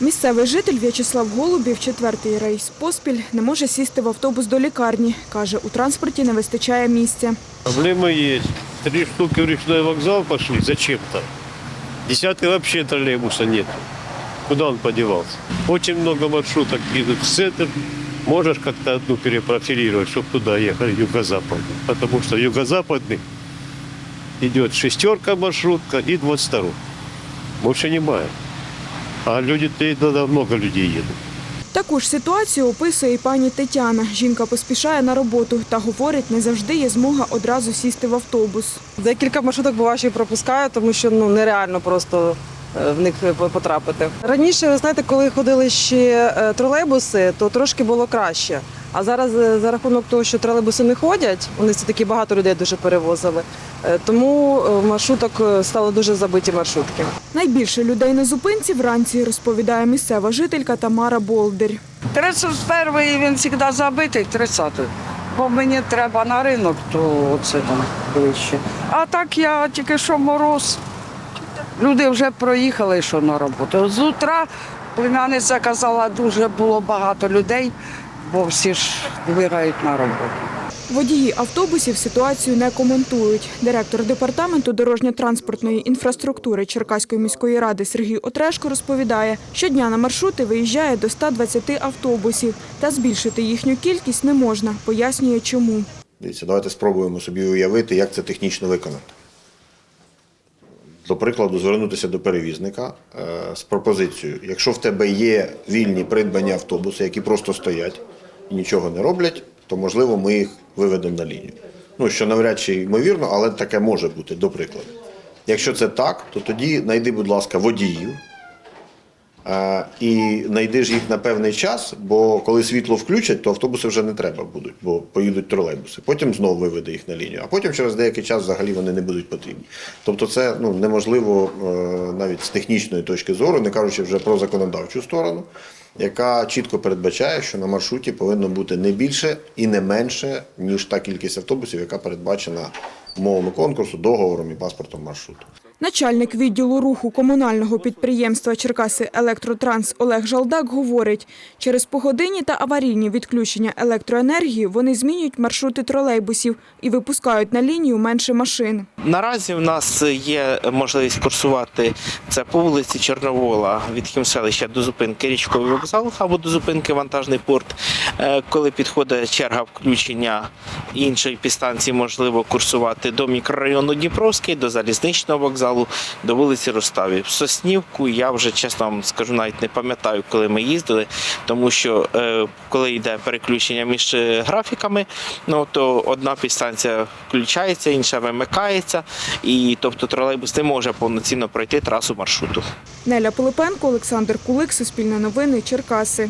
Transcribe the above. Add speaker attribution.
Speaker 1: Місцевий житель В'ячеслав Голубів четвертий рейс поспіль не може сісти в автобус до лікарні. Каже, у транспорті не вистачає місця.
Speaker 2: Проблемы есть. Три штуки в речной вокзал пошли зачем-то. Десятый вообще троллейбуса нет. Куда он подевался? Очень много маршруток едут в центр. Можешь как-то одну перепрофилировать, чтобы туда ехали юго-западный. Потому что юго-западный идет шестерка маршрутка и 22. Больше немає. А люди, туда багато людей їдуть.
Speaker 1: Таку ж ситуацію описує і пані Тетяна. Жінка поспішає на роботу та говорить, не завжди є змога одразу сісти в автобус.
Speaker 3: Декілька маршруток буває, що і пропускаю, тому що ну нереально просто в них потрапити. Раніше, ви знаєте, коли ходили ще е, тролейбуси, то трошки було краще. А зараз е, за рахунок того, що тролейбуси не ходять, вони все таки багато людей дуже перевозили. е, Тому маршруток стали дуже забиті маршрутки.
Speaker 1: Найбільше людей на зупинці вранці, розповідає місцева жителька Тамара Болдир.
Speaker 4: 31-й він завжди забитий, 30-й. Бо мені треба на ринок, то це там ближче. А так я тільки що мороз. Люди вже проїхали, що на роботу. З утра племянниця казала, дуже було багато людей, бо всі ж двигають на роботу.
Speaker 1: Водії автобусів ситуацію не коментують. Директор департаменту дорожньо-транспортної інфраструктури Черкаської міської ради Сергій Отрешко розповідає, щодня на маршрути виїжджає до 120 автобусів, та збільшити їхню кількість не можна. Пояснює, чому.
Speaker 5: Дивіться, давайте спробуємо собі уявити, як це технічно виконати. До прикладу, звернутися до перевізника е, з пропозицією: якщо в тебе є вільні придбані автобуси, які просто стоять і нічого не роблять, то можливо ми їх виведемо на лінію. Ну, що навряд чи ймовірно, але таке може бути, до прикладу. Якщо це так, то тоді знайди, будь ласка, водіїв, І знайди ж їх на певний час, бо коли світло включать, то автобуси вже не треба будуть, бо поїдуть тролейбуси. Потім знову виведе їх на лінію, а потім через деякий час взагалі вони не будуть потрібні. Тобто, це ну неможливо е, навіть з технічної точки зору, не кажучи вже про законодавчу сторону, яка чітко передбачає, що на маршруті повинно бути не більше і не менше, ніж та кількість автобусів, яка передбачена умовами конкурсу, договором і паспортом маршруту.
Speaker 1: Начальник відділу руху комунального підприємства Черкаси Електротранс Олег Жалдак говорить, через погодинні та аварійні відключення електроенергії вони змінюють маршрути тролейбусів і випускають на лінію менше машин.
Speaker 6: Наразі в нас є можливість курсувати це по вулиці Чорновола від Хімселища до зупинки річковий вокзал або до зупинки вантажний порт. Е, Коли підходить черга включення іншої підстанції, можливо курсувати до мікрорайону Дніпровський, до залізничного вокзалу, до вулиці Роставі. Соснівку я вже чесно вам скажу, навіть не пам'ятаю, коли ми їздили, тому що е, коли йде переключення між е, графіками, ну то одна підстанція включається, інша вимикається, і тобто тролейбус не може повноцінно пройти трасу маршруту.
Speaker 1: Неля Пилипенко, Олександр Кулик, Суспільне новини, Черкаси.